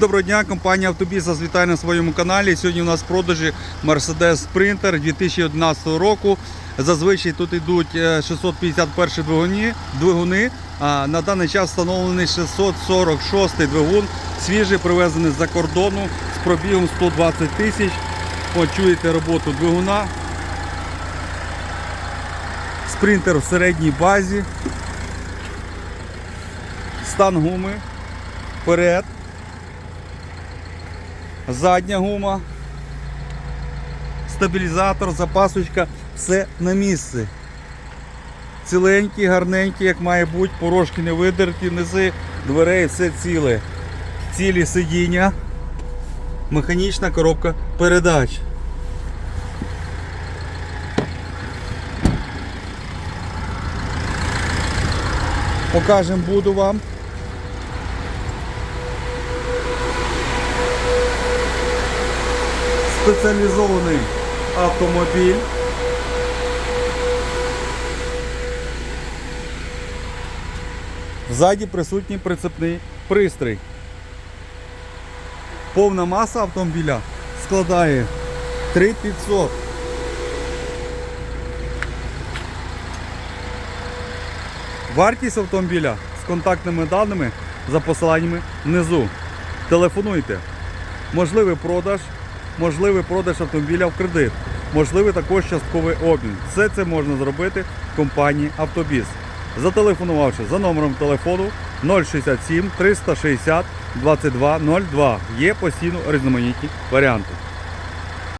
Доброго дня, компанія Автобіс вас вітає на своєму каналі. Сьогодні у нас в продажі Mercedes Sprinter 2011 року. Зазвичай тут йдуть е, 651 двигуни, двигуни, а на даний час встановлений 646 двигун, свіжий, привезений з-за кордону з пробігом 120 тисяч. Почуєте роботу двигуна. Спринтер в середній базі. Стан гуми. Вперед. Задня гума, стабілізатор, запасочка, все на місці. Ціленькі, гарненькі, як має бути, порожки не видерті, низи, дверей, все ціле. Цілі сидіння, механічна коробка передач. Покажемо буду вам. Спеціалізований автомобіль. Ззаді присутній прицепний пристрій. Повна маса автомобіля складає 3500. Вартість автомобіля з контактними даними за посиланнями внизу. Телефонуйте. Можливий продаж, можливий продаж автомобіля в кредит, можливий також частковий обмін. Все це можна зробити в компанії Автобіс. Зателефонувавши за номером телефону 067 360 2202. Є постійно різноманітні варіанти.